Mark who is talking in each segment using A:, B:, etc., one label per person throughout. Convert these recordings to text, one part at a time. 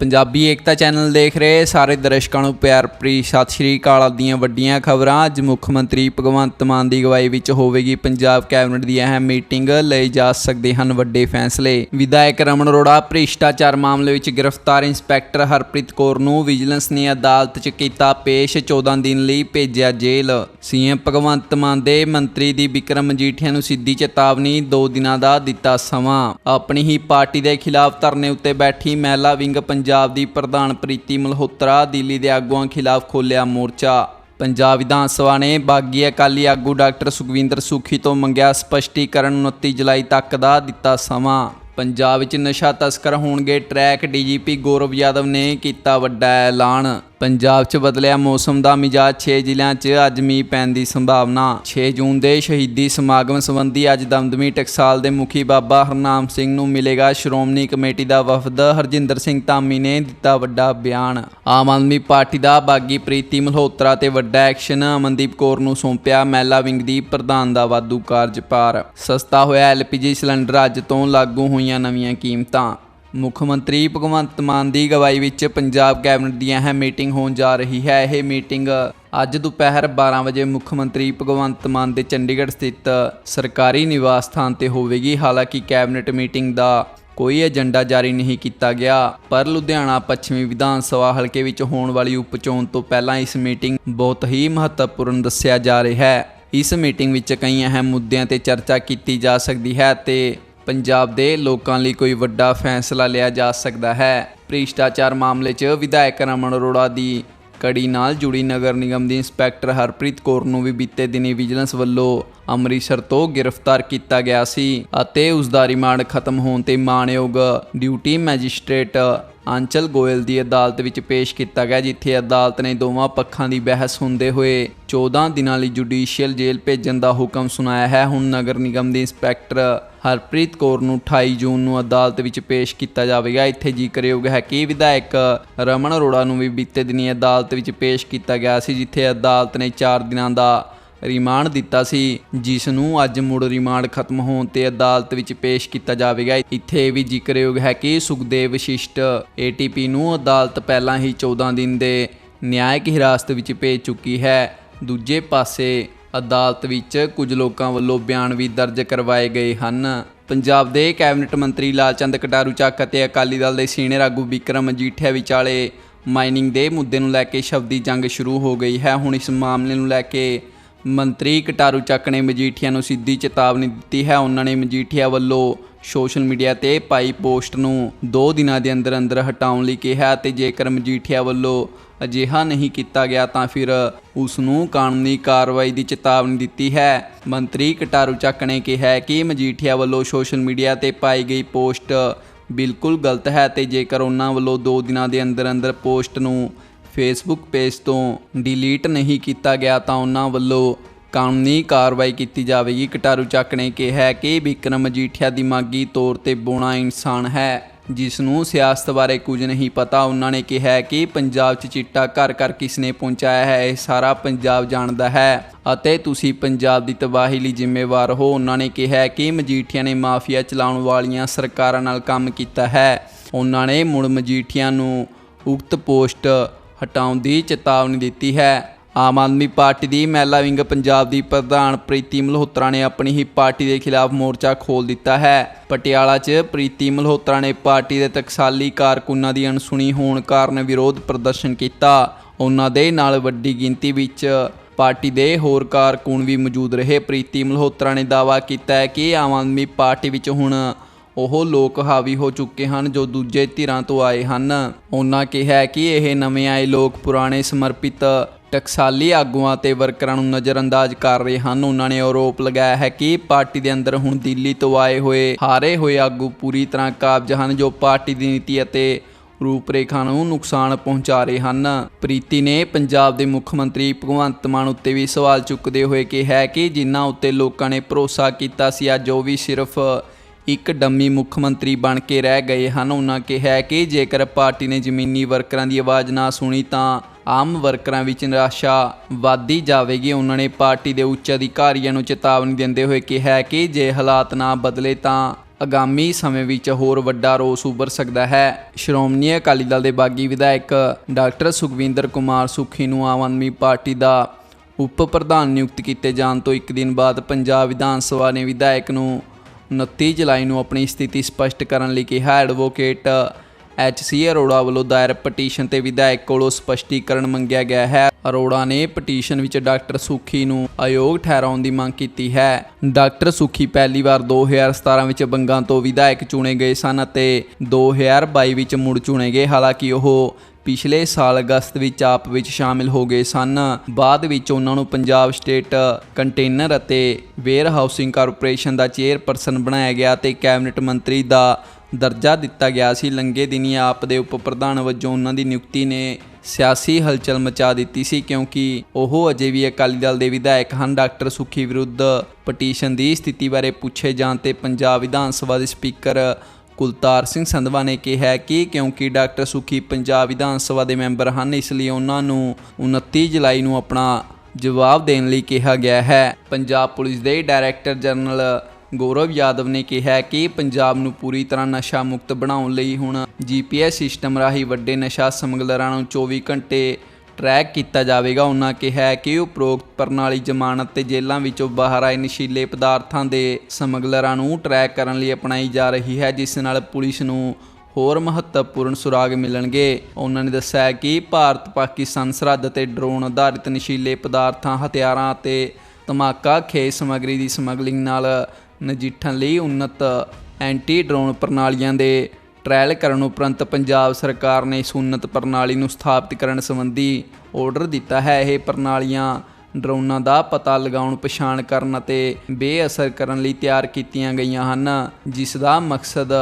A: ਪੰਜਾਬੀ ਏਕਤਾ channel ਦੇਖ ਰਹੇ ਸਾਰੇ ਦਰਸ਼ਕਾਂ ਨੂੰ ਪਿਆਰ ਭਰੀ ਸਤਿ ਸ਼੍ਰੀ ਅਕਾਲ ਦੀਆਂ ਵੱਡੀਆਂ ਖਬਰਾਂ। ਅੱਜ ਮੁੱਖ ਮੰਤਰੀ ਭਗਵੰਤ ਮਾਨ ਦੀ ਅਗਵਾਈ ਵਿੱਚ ਹੋਵੇਗੀ ਪੰਜਾਬ ਕੈਬਨਿਟ ਦੀ ਅਹਿਮ ਮੀਟਿੰਗ, ਲਈ ਜਾ ਸਕਦੇ ਹਨ ਵੱਡੇ ਫੈਸਲੇ। ਵਿਧਾਇਕ ਰਮਨ ਅਰੋੜਾ ਭ੍ਰਿਸ਼ਟਾਚਾਰ ਮਾਮਲੇ ਵਿੱਚ ਗ੍ਰਿਫਤਾਰ ਇੰਸਪੈਕਟਰ ਹਰਪ੍ਰੀਤ ਕੌਰ ਨੂੰ ਵਿਜੀਲੈਂਸ ਨੇ ਅਦਾਲਤ 'ਚ ਕੀਤਾ ਪੇਸ਼ 14 ਦਿਨ ਲਈ ਭੇਜਿਆ ਜੇਲ੍ਹ। ਸੀਐਮ ਭਗਵੰਤ ਮਾਨ ਦੇ ਮੰਤਰੀ ਦੀ ਵਿਕਰਮ ਮਜੀਠੀਆ ਨੂੰ ਸਿੱਧੀ ਚੇਤਾਵਨੀ 2 ਦਿਨਾਂ ਦਾ ਦਿੱਤਾ ਸਮਾਂ। ਆਪਣੀ ਹੀ ਪਾਰਟੀ ਦੇ ਖਿਲਾਫ ਧਰਨੇ ਉੱਤੇ ਬੈਠੀ ਮਹਿਲਾ ਵਿੰਗ ਪੰਜਾਬ ਪੰਜਾਬ ਦੀ ਪ੍ਰਧਾਨ ਪ੍ਰੀਤੀ ਮਲਹੋਤਰਾ ਦਿੱਲੀ ਦੇ ਆਗੂਆਂ ਖਿਲਾਫ ਖੋਲ੍ਹਿਆ ਮੋਰਚਾ। ਪੰਜਾਬ ਵਿਧਾਨ ਸਭਾ ਨੇ ਬਾਗੀ ਅਕਾਲੀ ਆਗੂ ਡਾਕਟਰ ਸੁਖਵਿੰਦਰ ਸੁਖੀ ਤੋਂ ਮੰਗਿਆ ਸਪਸ਼ਟੀਕਰਨ 29 ਜੁਲਾਈ ਤੱਕ ਦਾ ਦਿੱਤਾ ਸਮਾਂ। ਪੰਜਾਬ ਵਿੱਚ ਨਸ਼ਾ ਤਸਕਰ ਹੋਣਗੇ ਟਰੈਕ ਡੀਜੀਪੀ ਗੌਰਵ ਯਾਦਵ ਨੇ ਕੀਤਾ ਵੱਡਾ ਐਲਾਨ। ਪੰਜਾਬ 'ਚ ਬਦਲਿਆ ਮੌਸਮ ਦਾ ਮਿਜਾਜ 6 ਜ਼ਿਲ੍ਹਿਆਂ 'ਚ ਅੱਜ ਮੀਂਹ ਪੈਣ ਦੀ ਸੰਭਾਵਨਾ। 6 ਜੂਨ ਦੇ ਸ਼ਹੀਦੀ ਸਮਾਗਮ ਸੰਬੰਧੀ ਅੱਜ ਦਮਦਮੀ ਟਕਸਾਲ ਦੇ ਮੁਖੀ ਬਾਬਾ ਹਰਨਾਮ ਸਿੰਘ ਨੂੰ ਮਿਲੇਗਾ ਸ਼੍ਰੋਮਣੀ ਕਮੇਟੀ ਦਾ ਵਫਦ ਹਰਜਿੰਦਰ ਸਿੰਘ ਧਾਮੀ ਨੇ ਦਿੱਤਾ ਵੱਡਾ ਬਿਆਨ। ਆਮ ਆਦਮੀ ਪਾਰਟੀ ਦਾ ਬਾਗੀ ਪ੍ਰੀਤੀ ਮਲਹੋਤਰਾ ਤੇ ਵੱਡਾ ਐਕਸ਼ਨ ਅਮਨਦੀਪ ਕੌਰ ਨੂੰ ਸੌਂਪਿਆ ਮਹਿਲਾ ਵਿੰਗ ਦੀ ਪ੍ਰਧਾਨ ਦਾ ਵਾਧੂ ਕਾਰਜਪਾਰ ਸਸਤਾ ਹੋਇਆ ਐਲਪੀਜੀ ਸਿਲੰਡਰ ਅੱਜ ਤੋਂ ਲਾਗੂ ਹੋਈਆਂ ਨਵੀਆਂ ਕੀਮਤਾਂ। ਮੁੱਖ ਮੰਤਰੀ ਭਗਵੰਤ ਮਾਨ ਦੀ ਅਗਵਾਈ ਵਿੱਚ ਪੰਜਾਬ ਕੈਬਨਿਟ ਦੀ ਅਹਿਮ ਮੀਟਿੰਗ ਹੋਣ ਜਾ ਰਹੀ ਹੈ। ਇਹ ਮੀਟਿੰਗ ਅੱਜ ਦੁਪਹਿਰ 12 ਵਜੇ ਮੁੱਖ ਮੰਤਰੀ ਭਗਵੰਤ ਮਾਨ ਦੇ ਚੰਡੀਗੜ੍ਹ ਸਥਿਤ ਸਰਕਾਰੀ ਨਿਵਾਸ ਸਥਾਨ ਤੇ ਹੋਵੇਗੀ। ਹਾਲਾਂਕਿ ਕੈਬਨਿਟ ਮੀਟਿੰਗ ਦਾ ਕੋਈ ਏਜੰਡਾ ਜਾਰੀ ਨਹੀਂ ਕੀਤਾ ਗਿਆ, ਪਰ ਲੁਧਿਆਣਾ ਪੱਛਮੀ ਵਿਧਾਨ ਸਭਾ ਹਲਕੇ ਵਿੱਚ ਹੋਣ ਵਾਲੀ ਉਪਚੋਣ ਤੋਂ ਪਹਿਲਾਂ ਇਸ ਮੀਟਿੰਗ ਬਹੁਤ ਹੀ ਮਹੱਤਵਪੂਰਨ ਦੱਸਿਆ ਜਾ ਰਿਹਾ ਹੈ। ਇਸ ਮੀਟਿੰਗ ਵਿੱਚ ਕਈ ਅਹਿਮ ਮੁੱਦਿਆਂ ਤੇ ਚਰਚਾ ਕੀਤੀ ਜਾ ਸਕਦੀ ਹੈ ਤੇ ਪੰਜਾਬ ਦੇ ਲੋਕਾਂ ਲਈ ਕੋਈ ਵੱਡਾ ਫੈਸਲਾ ਲਿਆ ਜਾ ਸਕਦਾ ਹੈ। ਭ੍ਰਿਸ਼ਟਾਚਾਰ ਮਾਮਲੇ 'ਚ ਵਿਧਾਇਕ ਰਮਨ ਅਰੋੜਾ ਦੀ ਕੜੀ ਨਾਲ ਜੁੜੀ ਨਗਰ ਨਿਗਮ ਦੀ ਇੰਸਪੈਕਟਰ ਹਰਪ੍ਰੀਤ ਕੌਰ ਨੂੰ ਵੀ ਬੀਤੇ ਦਿਨੀ ਵਿਜੀਲੈਂਸ ਵੱਲੋਂ ਅੰਮ੍ਰਿਤਸਰ ਤੋਂ ਗ੍ਰਿਫਤਾਰ ਕੀਤਾ ਗਿਆ ਸੀ ਅਤੇ ਉਸ ਦਾ ਰਿਮਾਂਡ ਖਤਮ ਹੋਣ ਤੇ ਮਾਣਯੋਗ ਡਿਊਟੀ ਮੈਜਿਸਟ੍ਰੇਟ ਆਂਚਲ ਗੋਇਲ ਦੀ ਅਦਾਲਤ ਵਿੱਚ ਪੇਸ਼ ਕੀਤਾ ਗਿਆ, ਜਿੱਥੇ ਅਦਾਲਤ ਨੇ ਦੋਵਾਂ ਪੱਖਾਂ ਦੀ ਬਹਿਸ ਹੁੰਦੇ ਹੋਏ 14 ਦਿਨਾਂ ਲਈ ਜੁਡੀਸ਼ੀਅਲ ਜੇਲ੍ਹ ਭੇਜਣ ਦਾ ਹੁਕਮ ਸੁਣਾਇਆ ਹੈ। ਹੁਣ ਨਗਰ ਨਿਗਮ ਦੀ ਇੰਸਪੈਕਟਰ ਹਰਪ੍ਰੀਤ ਕੌਰ ਨੂੰ 28 ਜੂਨ ਨੂੰ ਅਦਾਲਤ ਵਿੱਚ ਪੇਸ਼ ਕੀਤਾ ਜਾਵੇਗਾ। ਇੱਥੇ ਜ਼ਿਕਰਯੋਗ ਹੈ ਕਿ ਵਿਧਾਇਕ ਰਮਨ ਅਰੋੜਾ ਨੂੰ ਵੀ ਬੀਤੇ ਦਿਨੀ ਅਦਾਲਤ ਵਿੱਚ ਪੇਸ਼ ਕੀਤਾ ਗਿਆ ਸੀ, ਜਿੱਥੇ ਅਦਾਲਤ ਨੇ 4 ਦਿਨਾਂ ਦਾ ਰਿਮਾਂਡ ਦਿੱਤਾ ਸੀ, ਜਿਸ ਨੂੰ ਅੱਜ ਮੁੜ ਰਿਮਾਂਡ ਖਤਮ ਹੋਣ ਤੇ ਅਦਾਲਤ ਵਿੱਚ ਪੇਸ਼ ਕੀਤਾ ਜਾਵੇਗਾ। ਇੱਥੇ ਇਹ ਵੀ ਜ਼ਿਕਰਯੋਗ ਹੈ ਕਿ ਸੁਖਦੇਵ ਵਿਸ਼ਿਸ਼ਟ ਏਟੀਪੀ ਨੂੰ ਅਦਾਲਤ ਪਹਿਲਾਂ ਹੀ 14 ਦਿਨ ਦੇ ਨਿਆਇਕ ਹਿਰਾਸਤ ਵਿੱਚ ਭੇਜ ਚੁੱਕੀ ਹੈ। ਦੂਜੇ ਪਾਸੇ, ਅਦਾਲਤ ਵਿੱਚ ਕੁਝ ਲੋਕਾਂ ਵੱਲੋਂ ਬਿਆਨ ਵੀ ਦਰਜ ਕਰਵਾਏ ਗਏ ਹਨ। ਪੰਜਾਬ ਦੇ ਕੈਬਨਿਟ ਮੰਤਰੀ ਲਾਲਚੰਦ ਕਟਾਰੂ ਚੱਕ ਅਤੇ ਅਕਾਲੀ ਦਲ ਦੇ ਸੀਨੀਅਰ ਆਗੂ ਵਿਕਰਮ ਮਜੀਠੀਆ ਵਿਚਾਲੇ ਮਾਈਨਿੰਗ ਦੇ ਮੁੱਦੇ ਨੂੰ ਲੈ ਕੇ ਸ਼ਬਦੀ ਜੰਗ ਸ਼ੁਰੂ ਹੋ ਗਈ ਹੈ। ਹੁਣ ਇਸ ਮਾਮਲੇ ਨੂੰ ਲੈ ਕੇ ਮੰਤਰੀ ਕਟਾਰੂ ਚੱਕ ਨੇ ਮਜੀਠੀਆ ਨੂੰ ਸਿੱਧੀ ਚੇਤਾਵਨੀ ਦਿੱਤੀ ਹੈ। ਉਹਨਾਂ ਨੇ ਮਜੀਠੀਆ ਵੱਲੋਂ ਸੋਸ਼ਲ ਮੀਡੀਆ ਤੇ ਪਾਈ ਪੋਸਟ ਨੂੰ 2 ਦਿਨਾਂ ਦੇ ਅੰਦਰ ਅੰਦਰ ਹਟਾਉਣ ਲਈ ਕਿਹਾ ਤੇ ਜੇਕਰ ਮਜੀਠੀਆ ਵੱਲੋਂ ਅਜਿਹਾ ਨਹੀਂ ਕੀਤਾ ਗਿਆ ਤਾਂ ਫਿਰ ਉਸ ਨੂੰ ਕਾਨੂੰਨੀ ਕਾਰਵਾਈ ਦੀ ਚੇਤਾਵਨੀ ਦਿੱਤੀ ਹੈ। ਮੰਤਰੀ ਕਟਾਰੂ ਚੱਕ ਨੇ ਕਿਹਾ ਕਿ ਮਜੀਠੀਆ ਵੱਲੋਂ ਸੋਸ਼ਲ ਮੀਡੀਆ ਤੇ ਪਾਈ ਗਈ ਪੋਸਟ ਬਿਲਕੁਲ ਗਲਤ ਹੈ ਤੇ ਜੇਕਰ ਉਹਨਾਂ ਵੱਲੋਂ 2 ਦਿਨਾਂ ਦੇ ਅੰਦਰ ਅੰਦਰ ਪੋਸਟ ਨੂੰ ਫੇਸਬੁੱਕ ਪੇਜ ਤੋਂ ਡਿਲੀਟ ਨਹੀਂ ਕੀਤਾ ਗਿਆ ਤਾਂ ਉਹਨਾਂ ਵੱਲੋਂ ਕਾਨੂੰਨੀ ਕਾਰਵਾਈ ਕੀਤੀ ਜਾਵੇਗੀ। ਕਟਾਰੂ ਚੱਕ ਨੇ ਕਿਹਾ ਕਿ ਵਿਕਰਮ ਮਜੀਠੀਆ ਦਿਮਾਗੀ ਤੌਰ ਤੇ ਬੋਣਾ ਇਨਸਾਨ ਹੈ ਜਿਸ ਨੂੰ ਸਿਆਸਤ ਬਾਰੇ ਕੁਝ ਨਹੀਂ ਪਤਾ। ਉਹਨਾਂ ਨੇ ਕਿਹਾ ਕਿ ਪੰਜਾਬ 'ਚ ਚਿੱਟਾ ਘਰ ਘਰ ਕਿਸ ਨੇ ਪਹੁੰਚਾਇਆ ਹੈ, ਇਹ ਸਾਰਾ ਪੰਜਾਬ ਜਾਣਦਾ ਹੈ ਅਤੇ ਤੁਸੀਂ ਪੰਜਾਬ ਦੀ ਤਬਾਹੀ ਲਈ ਜ਼ਿੰਮੇਵਾਰ ਹੋ। ਉਹਨਾਂ ਨੇ ਕਿਹਾ ਕਿ ਮਜੀਠੀਆ ਨੇ ਮਾਫੀਆ ਚਲਾਉਣ ਵਾਲੀਆਂ ਸਰਕਾਰਾਂ ਨਾਲ ਕੰਮ ਕੀਤਾ ਹੈ। ਉਹਨਾਂ ਨੇ ਮੁੜ ਮਜੀਠੀਆ ਨੂੰ ਉਕਤ ਪੋਸਟ ਹਟਾਉਣ ਦੀ ਚੇਤਾਵਨੀ ਦਿੱਤੀ ਹੈ। ਆਮ ਆਦਮੀ ਪਾਰਟੀ ਦੀ ਮਹਿਲਾ ਵਿੰਗ ਪੰਜਾਬ ਦੀ ਪ੍ਰਧਾਨ ਪ੍ਰੀਤੀ ਮਲਹੋਤਰਾ ਨੇ ਆਪਣੀ ਹੀ ਪਾਰਟੀ ਦੇ ਖਿਲਾਫ ਮੋਰਚਾ ਖੋਲ ਦਿੱਤਾ ਹੈ। ਪਟਿਆਲਾ 'ਚ ਪ੍ਰੀਤੀ ਮਲਹੋਤਰਾ ਨੇ ਪਾਰਟੀ ਦੇ ਟਕਸਾਲੀ ਕਾਰਕੁਨਾਂ ਦੀ ਅਣਸੁਣੀ ਹੋਣ ਕਾਰਨ ਵਿਰੋਧ ਪ੍ਰਦਰਸ਼ਨ ਕੀਤਾ। ਉਹਨਾਂ ਦੇ ਨਾਲ ਵੱਡੀ ਗਿਣਤੀ ਵਿੱਚ ਪਾਰਟੀ ਦੇ ਹੋਰ ਕਾਰਕੁਨ ਵੀ ਮੌਜੂਦ ਰਹੇ। ਪ੍ਰੀਤੀ ਮਲਹੋਤਰਾ ਨੇ ਦਾਅਵਾ ਕੀਤਾ ਹੈ ਕਿ ਆਮ ਆਦਮੀ ਪਾਰਟੀ ਵਿੱਚ ਹੁਣ ਉਹ ਲੋਕ ਹਾਵੀ ਹੋ ਚੁੱਕੇ ਹਨ ਜੋ ਦੂਜੇ ਧਿਰਾਂ ਤੋਂ ਆਏ ਹਨ। ਉਹਨਾਂ ਕਿਹਾ ਕਿ ਇਹ ਨਵੇਂ ਆਏ ਲੋਕ ਪੁਰਾਣੇ ਸਮਰਪਿਤ ਟਕਸਾਲੀ ਆਗੂਆਂ ਤੇ ਵਰਕਰਾਂ ਨੂੰ ਨਜ਼ਰਅੰਦਾਜ਼ ਕਰ ਰਹੇ ਹਨ। ਉਹਨਾਂ ਨੇ ਆਰੋਪ ਲਗਾਇਆ ਹੈ ਕਿ ਪਾਰਟੀ ਦੇ ਅੰਦਰ ਹੁਣ ਦਿੱਲੀ ਤੋਂ ਆਏ ਹੋਏ, ਹਾਰੇ ਹੋਏ ਆਗੂ ਪੂਰੀ ਤਰ੍ਹਾਂ ਕਾਬਜ ਹਨ ਜੋ ਪਾਰਟੀ ਦੀ ਨੀਤੀ ਅਤੇ ਰੂਪਰੇਖਾ ਨੂੰ ਨੁਕਸਾਨ ਪਹੁੰਚਾ ਰਹੇ ਹਨ। ਪ੍ਰੀਤੀ ਨੇ ਪੰਜਾਬ ਦੇ ਮੁੱਖ ਮੰਤਰੀ ਭਗਵੰਤ ਮਾਨ ਉੱਤੇ ਵੀ ਸਵਾਲ ਚੁੱਕਦੇ ਹੋਏ ਕਿਹਾ ਕਿ ਜਿਨ੍ਹਾਂ ਉੱਤੇ ਲੋਕਾਂ ਨੇ ਭਰੋਸਾ ਕੀਤਾ ਸੀ, ਅੱਜ ਉਹ ਵੀ ਸਿਰਫ ਇੱਕ ਡੰਮੀ ਮੁੱਖ ਮੰਤਰੀ ਬਣ ਕੇ ਰਹਿ ਗਏ ਹਨ। ਉਹਨਾਂ ਕਿਹਾ ਕਿ ਜੇਕਰ ਪਾਰਟੀ ਨੇ ਜ਼ਮੀਨੀ ਵਰਕਰਾਂ ਦੀ ਆਵਾਜ਼ ਨਾ ਸੁਣੀ ਤਾਂ ਆਮ ਵਰਕਰਾਂ ਵਿੱਚ ਨਿਰਾਸ਼ਾ ਵਧਦੀ ਜਾਵੇਗੀ। ਉਹਨਾਂ ਨੇ ਪਾਰਟੀ ਦੇ ਉੱਚ ਅਧਿਕਾਰੀਆਂ ਨੂੰ ਚੇਤਾਵਨੀ ਦਿੰਦੇ ਹੋਏ ਕਿਹਾ ਕਿ ਜੇ ਹਾਲਾਤ ਨਾ ਬਦਲੇ ਤਾਂ ਆਗਾਮੀ ਸਮੇਂ ਵਿੱਚ ਹੋਰ ਵੱਡਾ ਰੋਸ ਉੱਭਰ ਸਕਦਾ ਹੈ। ਸ਼੍ਰੋਮਣੀ ਅਕਾਲੀ ਦਲ ਦੇ ਬਾਗੀ ਵਿਧਾਇਕ ਡਾਕਟਰ ਸੁਖਵਿੰਦਰ ਕੁਮਾਰ ਸੁਖੀ ਨੂੰ ਆਮ ਆਦਮੀ ਪਾਰਟੀ ਦਾ ਉਪ ਪ੍ਰਧਾਨ ਨਿਯੁਕਤ ਕੀਤੇ ਜਾਣ ਤੋਂ ਇੱਕ ਦਿਨ ਬਾਅਦ ਪੰਜਾਬ ਵਿਧਾਨ ਸਭਾ ਨੇ ਵਿਧਾਇਕ ਨੂੰ 29 ਜੁਲਾਈ ਨੂੰ ਆਪਣੀ ਸਥਿਤੀ ਸਪਸ਼ਟ ਕਰਨ ਲਈ ਕਿਹਾ। ਐਡਵੋਕੇਟ ਐਚ ਸੀ ਅਰੋੜਾ ਵੱਲੋਂ ਦਾਇਰ ਪਟੀਸ਼ਨ ਤੇ ਵਿਧਾਇਕ ਕੋਲੋਂ ਸਪਸ਼ਟੀਕਰਨ ਮੰਗਿਆ ਗਿਆ ਹੈ। ਅਰੋੜਾ ਨੇ ਪਟੀਸ਼ਨ ਵਿੱਚ ਡਾਕਟਰ ਸੁਖੀ ਨੂੰ ਅਯੋਗ ਠਹਿਰਾਉਣ ਦੀ ਮੰਗ ਕੀਤੀ ਹੈ। ਡਾਕਟਰ ਸੁਖੀ ਪਹਿਲੀ ਵਾਰ 2017 ਵਿੱਚ ਬੰਗਾਂ ਤੋਂ ਵਿਧਾਇਕ ਚੁਣੇ ਗਏ ਸਨ ਅਤੇ 2022 ਵਿੱਚ ਮੁੜ ਚੁਣੇ ਗਏ। ਹਾਲਾਂਕਿ ਉਹ ਪਿਛਲੇ ਸਾਲ ਅਗਸਤ ਵਿੱਚ ਆਪ ਵਿੱਚ ਸ਼ਾਮਿਲ ਹੋ ਗਏ ਸਨ। ਬਾਅਦ ਵਿੱਚ ਉਹਨਾਂ ਨੂੰ ਪੰਜਾਬ ਸਟੇਟ ਕੰਟੇਨਰ ਅਤੇ ਵੇਅਰ ਹਾਊਸਿੰਗ ਕਾਰਪੋਰੇਸ਼ਨ ਦਾ ਚੇਅਰਪਰਸਨ ਬਣਾਇਆ ਗਿਆ ਤੇ ਕੈਬਨਿਟ ਮੰਤਰੀ ਦਾ ਦਰਜਾ ਦਿੱਤਾ ਗਿਆ ਸੀ। ਲੰਗੇ ਦਿਨੀ ਆਪ ਦੇ ਉਪ ਪ੍ਰਧਾਨ ਵਜੋਂ ਉਹਨਾਂ ਦੀ ਨਿਯੁਕਤੀ ਨੇ ਸਿਆਸੀ ਹਲਚਲ ਮਚਾ ਦਿੱਤੀ ਸੀ ਕਿਉਂਕਿ ਉਹ ਅਜੇ ਵੀ ਅਕਾਲੀ ਦਲ ਦੇ ਵਿਧਾਇਕ ਹਨ। ਡਾਕਟਰ ਸੁਖੀ ਵਿਰੁੱਧ ਪਟੀਸ਼ਨ ਦੀ ਸਥਿਤੀ ਬਾਰੇ ਪੁੱਛੇ ਜਾਣ ਤੇ ਪੰਜਾਬ ਵਿਧਾਨ ਸਭਾ ਦੇ ਸਪੀਕਰ ਕੁਲਤਾਰ ਸਿੰਘ ਸੰਧਵਾ ਨੇ ਕਿਹਾ ਕਿ ਕਿਉਂਕਿ ਡਾਕਟਰ ਸੁਖੀ ਪੰਜਾਬ ਵਿਧਾਨ ਸਭਾ ਦੇ ਮੈਂਬਰ ਹਨ, ਇਸ ਲਈ ਉਹਨਾਂ ਨੂੰ 29 ਜੁਲਾਈ ਨੂੰ ਆਪਣਾ ਜਵਾਬ ਦੇਣ ਲਈ ਕਿਹਾ ਗਿਆ ਹੈ। ਪੰਜਾਬ ਪੁਲਿਸ ਦੇ ਡਾਇਰੈਕਟਰ ਜਨਰਲ ਗੌਰਵ ਯਾਦਵ ਨੇ ਕਿਹਾ ਕਿ ਪੰਜਾਬ ਨੂੰ ਪੂਰੀ ਤਰ੍ਹਾਂ ਨਸ਼ਾ ਮੁਕਤ ਬਣਾਉਣ ਲਈ ਹੁਣ ਜੀਪੀਐਸ ਸਿਸਟਮ ਰਾਹੀਂ ਵੱਡੇ ਨਸ਼ਾ ਸਮਗਲਰਾਂ ਨੂੰ 24 ਘੰਟੇ ਟਰੈਕ ਕੀਤਾ ਜਾਵੇਗਾ। ਉਹਨਾਂ ਕਿਹਾ ਕਿ ਉਪਰੋਕਤ ਪ੍ਰਣਾਲੀ ਜ਼ਮਾਨਤ ਤੇ ਜੇਲ੍ਹਾਂ ਵਿੱਚੋਂ ਬਾਹਰ ਆਏ ਨਸ਼ੀਲੇ ਪਦਾਰਥਾਂ ਦੇ ਸਮਗਲਰਾਂ ਨੂੰ ਟਰੈਕ ਕਰਨ ਲਈ ਅਪਣਾਈ ਜਾ ਰਹੀ ਹੈ, ਜਿਸ ਨਾਲ ਪੁਲਿਸ ਨੂੰ ਹੋਰ ਮਹੱਤਵਪੂਰਨ ਸੁਰਾਗ ਮਿਲਣਗੇ। ਉਹਨਾਂ ਨੇ ਦੱਸਿਆ ਕਿ ਭਾਰਤ, ਪਾਕਿਸਤਾਨ ਸਰਹੱਦ ਤੇ ਡਰੋਨ ਆਧਾਰਿਤ ਨਸ਼ੀਲੇ ਪਦਾਰਥਾਂ, ਹਥਿਆਰਾਂ ਅਤੇ ਧਮਾਕਾ ਖੇਜ ਸਮੱਗਰੀ ਦੀ ਸਮਗਲਿੰਗ ਨਾਲ ਨਜਿੱਠਣ ਲਈ ਉન્નਤ ਐਂਟੀ ਡਰੋਨ ਪ੍ਰਣਾਲੀਆਂ ਦੇ ਟ੍ਰਾਇਲ ਕਰਨ ਉਪਰੰਤ ਪੰਜਾਬ ਸਰਕਾਰ ਨੇ ਸੁਨਤ ਪ੍ਰਣਾਲੀ ਨੂੰ ਸਥਾਪਿਤ ਕਰਨ ਸੰਬੰਧੀ ਆਰਡਰ ਦਿੱਤਾ ਹੈ। ਇਹ ਪ੍ਰਣਾਲੀਆਂ ਡਰੋਨਾਂ ਦਾ ਪਤਾ ਲਗਾਉਣ, ਪਛਾਣ ਕਰਨ ਅਤੇ ਬੇਅਸਰ ਕਰਨ ਲਈ ਤਿਆਰ ਕੀਤੀਆਂ ਗਈਆਂ ਹਨ, ਜਿਸ ਦਾ ਮਕਸਦ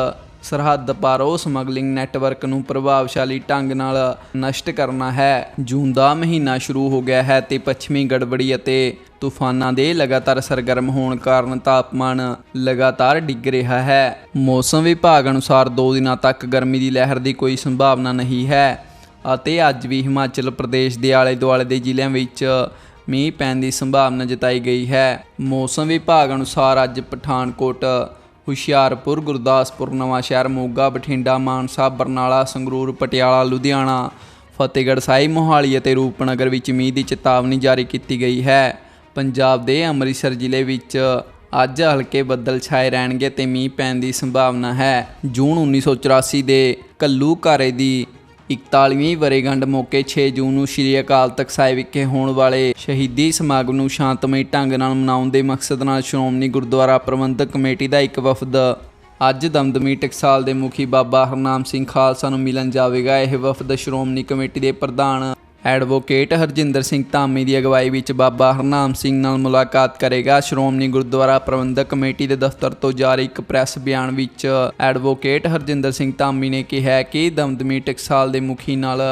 A: ਸਰਹੱਦ ਪਾਰੋਂ ਸਮਗਲਿੰਗ ਨੈਟਵਰਕ ਨੂੰ ਪ੍ਰਭਾਵਸ਼ਾਲੀ ਢੰਗ ਨਾਲ ਨਸ਼ਟ ਕਰਨਾ ਹੈ। ਜੂਨ ਦਾ ਮਹੀਨਾ ਸ਼ੁਰੂ ਹੋ ਗਿਆ ਹੈ ਤੇ ਪੱਛਮੀ ਗੜਬੜੀ ਅਤੇ ਤੂਫਾਨਾਂ ਦੇ ਲਗਾਤਾਰ ਸਰਗਰਮ ਹੋਣ ਕਾਰਨ ਤਾਪਮਾਨ ਲਗਾਤਾਰ ਡਿੱਗ ਰਿਹਾ ਹੈ। ਮੌਸਮ ਵਿਭਾਗ ਅਨੁਸਾਰ 2 ਦਿਨਾਂ ਤੱਕ ਗਰਮੀ ਦੀ ਲਹਿਰ ਦੀ ਕੋਈ ਸੰਭਾਵਨਾ ਨਹੀਂ ਹੈ ਅਤੇ ਅੱਜ ਵੀ ਹਿਮਾਚਲ ਪ੍ਰਦੇਸ਼ ਦੇ ਆਲੇ ਦੁਆਲੇ ਦੇ ਜ਼ਿਲ੍ਹਿਆਂ ਵਿੱਚ ਮੀਂਹ ਪੈਣ ਦੀ ਸੰਭਾਵਨਾ ਜਤਾਈ ਗਈ ਹੈ। ਮੌਸਮ ਵਿਭਾਗ ਅਨੁਸਾਰ ਅੱਜ ਪਠਾਨਕੋਟ, ਹੁਸ਼ਿਆਰਪੁਰ, ਗੁਰਦਾਸਪੁਰ ਨਵਾਂਸ਼ਹਿਰ ਮੋਗਾ, ਬਠਿੰਡਾ, ਮਾਨਸਾ, ਬਰਨਾਲਾ, ਸੰਗਰੂਰ, ਪਟਿਆਲਾ, ਲੁਧਿਆਣਾ, ਫਤਿਹਗੜ੍ਹ ਸਾਹਿਬ, ਮੋਹਾਲੀ ਅਤੇ ਰੂਪਨਗਰ ਵਿੱਚ ਮੀਂਹ ਦੀ ਚੇਤਾਵਨੀ ਜਾਰੀ ਕੀਤੀ ਗਈ ਹੈ। ਪੰਜਾਬ ਦੇ ਅੰਮ੍ਰਿਤਸਰ ਜ਼ਿਲ੍ਹੇ ਵਿੱਚ ਅੱਜ ਹਲਕੇ ਬੱਦਲ ਛਾਏ ਰਹਿਣਗੇ ਤੇ ਮੀਂਹ ਪੈਣ ਦੀ ਸੰਭਾਵਨਾ ਹੈ। ਜੂਨ 1984 ਦੇ ਕੱਲੂ ਘਾਰੇ ਦੀ 41ਵੀਂ ਵਰੇਗੰਢ ਮੌਕੇ 6 ਜੂਨ ਨੂੰ ਸ੍ਰੀ ਅਕਾਲ ਤਖਤ ਸਾਹਿਬ ਵਿਖੇ ਹੋਣ ਵਾਲੇ ਸ਼ਹੀਦੀ ਸਮਾਗਮ ਨੂੰ ਸ਼ਾਂਤਮਈ ਢੰਗ ਨਾਲ ਮਨਾਉਣ ਦੇ ਮਕਸਦ ਨਾਲ ਸ਼੍ਰੋਮਣੀ ਗੁਰਦੁਆਰਾ ਪ੍ਰਬੰਧਕ ਕਮੇਟੀ ਦਾ ਇੱਕ ਵਫਦ ਅੱਜ ਦਮਦਮੀ ਟਕਸਾਲ ਦੇ ਮੁਖੀ ਬਾਬਾ ਹਰਨਾਮ ਸਿੰਘ ਖਾਲਸਾ ਨੂੰ ਮਿਲਣ ਜਾਵੇਗਾ। ਇਹ ਵਫਦ ਸ਼੍ਰੋਮਣੀ ਕਮੇਟੀ ਦੇ ਪ੍ਰਧਾਨ ਐਡਵੋਕੇਟ ਹਰਜਿੰਦਰ ਸਿੰਘ ਧਾਮੀ ਦੀ ਅਗਵਾਈ ਵਿੱਚ ਬਾਬਾ ਹਰਨਾਮ ਸਿੰਘ ਨਾਲ ਮੁਲਾਕਾਤ ਕਰੇਗਾ। ਸ਼੍ਰੋਮਣੀ ਗੁਰਦੁਆਰਾ ਪ੍ਰਬੰਧਕ ਕਮੇਟੀ ਦੇ ਦਫ਼ਤਰ ਤੋਂ ਜਾਰੀ ਇੱਕ ਪ੍ਰੈਸ ਬਿਆਨ ਵਿੱਚ ਐਡਵੋਕੇਟ ਹਰਜਿੰਦਰ ਸਿੰਘ ਧਾਮੀ ਨੇ ਕਿਹਾ ਕਿ ਦਮਦਮੀ ਟਕਸਾਲ ਦੇ ਮੁਖੀ ਨਾਲ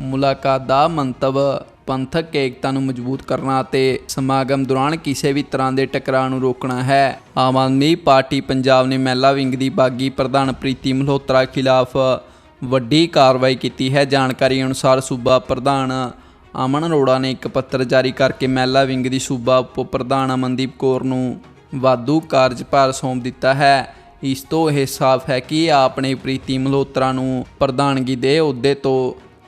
A: ਮੁਲਾਕਾਤ ਦਾ ਮੰਤਵ ਪੰਥਕ ਏਕਤਾ ਨੂੰ ਮਜ਼ਬੂਤ ਕਰਨਾ ਅਤੇ ਸਮਾਗਮ ਦੌਰਾਨ ਕਿਸੇ ਵੀ ਤਰ੍ਹਾਂ ਦੇ ਟਕਰਾਅ ਨੂੰ ਰੋਕਣਾ ਹੈ। ਆਮ ਆਦਮੀ ਪਾਰਟੀ ਪੰਜਾਬ ਨੇ ਮਹਿਲਾ ਵਿੰਗ ਦੀ ਬਾਗੀ ਪ੍ਰਧਾਨ ਪ੍ਰੀਤੀ ਮਲਹੋਤਰਾ ਖਿਲਾਫ ਵੱਡੀ ਕਾਰਵਾਈ ਕੀਤੀ ਹੈ। ਜਾਣਕਾਰੀ ਅਨੁਸਾਰ ਸੂਬਾ ਪ੍ਰਧਾਨ ਅਮਨ ਅਰੋੜਾ ਨੇ ਇੱਕ ਪੱਤਰ ਜਾਰੀ ਕਰਕੇ ਮਹਿਲਾ ਵਿੰਗ ਦੀ ਸੂਬਾ ਉਪ ਪ੍ਰਧਾਨ ਅਮਨਦੀਪ ਕੌਰ ਨੂੰ ਵਾਧੂ ਕਾਰਜਭਾਰ ਸੌਂਪ ਦਿੱਤਾ ਹੈ। ਇਸ ਤੋਂ ਇਹ ਸਾਫ਼ ਹੈ ਕਿ ਆਪ ਨੇ ਪ੍ਰੀਤੀ ਮਲਹੋਤਰਾ ਨੂੰ ਪ੍ਰਧਾਨਗੀ ਦੇ ਅਹੁਦੇ ਤੋਂ